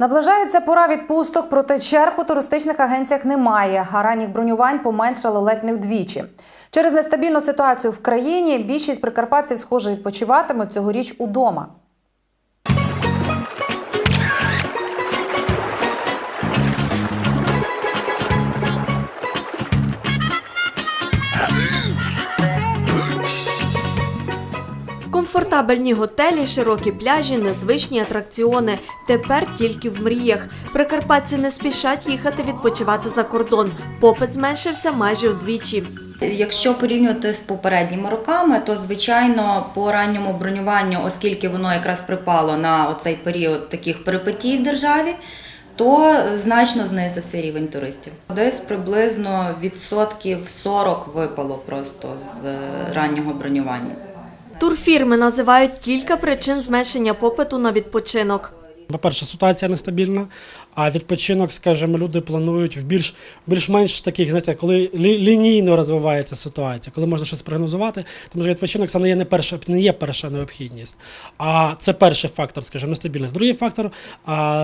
Наближається пора відпусток, проте черг у туристичних агенціях немає, а ранніх бронювань поменшало ледь не вдвічі. Через нестабільну ситуацію в країні більшість прикарпатців, схоже, відпочиватимуть цьогоріч удома. Комфортабельні готелі, широкі пляжі, незвичні атракціони. Тепер тільки в мріях. Прикарпатці не спішать їхати відпочивати за кордон. Попит зменшився майже вдвічі. Якщо порівнювати з попередніми роками, то звичайно по ранньому бронюванню, оскільки воно якраз припало на оцей період таких перипетій в державі, то значно знизився рівень туристів. Десь приблизно відсотків 40 випало просто з раннього бронювання. Турфірми називають кілька причин зменшення попиту на відпочинок. По-перше, ситуація нестабільна, а відпочинок, скажімо, люди планують в більш більш-менш таких, знаєте, коли лі- лінійно розвивається ситуація, коли можна щось прогнозувати, тому що відпочинок це не є не перша, не є перша необхідність. А це перший фактор, скажімо, нестабільність. Другий фактор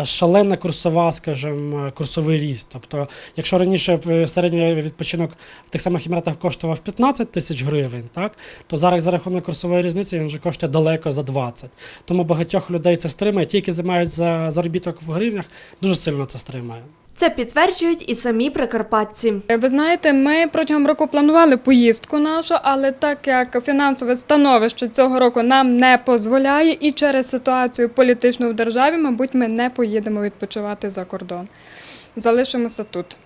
шалена курсова, скажімо, курсовий ріст. Тобто, якщо раніше середній відпочинок в тих самих Еміратах коштував 15 тисяч гривень, так то зараз за рахунок курсової різниці він вже коштує далеко за 20. Тому багатьох людей це стримує. Ті, які займають за заробіток в гривнях, дуже сильно це стримує. Це підтверджують і самі прикарпатці. Ви знаєте, ми протягом року планували поїздку нашу, але так як фінансове становище цього року нам не дозволяє, і через ситуацію політичну в державі, мабуть, ми не поїдемо відпочивати за кордон. Залишимося тут.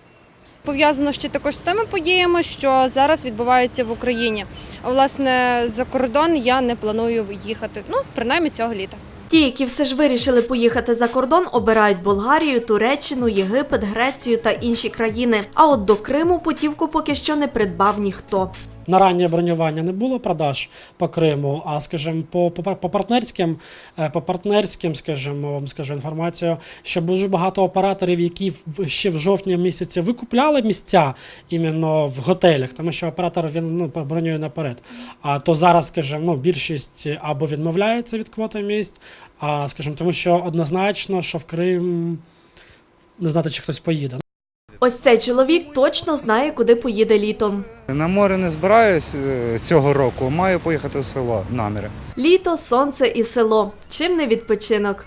Пов'язано ще також з тими подіями, що зараз відбуваються в Україні. Власне за кордон я не планую їхати. Ну принаймні цього літа. Ті, які все ж вирішили поїхати за кордон, обирають Болгарію, Туреччину, Єгипет, Грецію та інші країни. А от до Криму путівку поки що не придбав ніхто. На раннє бронювання не було продаж по Криму, а скажімо, по, по, по партнерським, е, по партнерським, скажімо, вам скажу інформацію, що дуже багато операторів, які ще в жовтні місяці викупляли місця іменно в готелях, тому що оператор він ну бронює наперед. А то зараз, скажімо, ну більшість або відмовляється від квоти місць, а скажімо, тому що однозначно, що в Крим не знати, чи хтось поїде. Ось цей чоловік точно знає, куди поїде літом. На море не збираюсь е, цього року, маю поїхати в село наміри. Літо, сонце і село. Чим не відпочинок?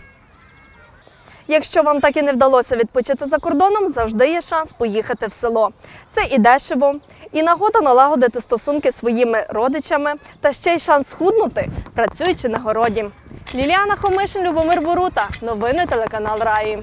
Якщо вам так і не вдалося відпочити за кордоном, завжди є шанс поїхати в село. Це і дешево, і нагода налагодити стосунки зі своїми родичами, та ще й шанс схуднути, працюючи на городі. Ліліана Хомишин, Любомир Борута. Новини телеканал Раї.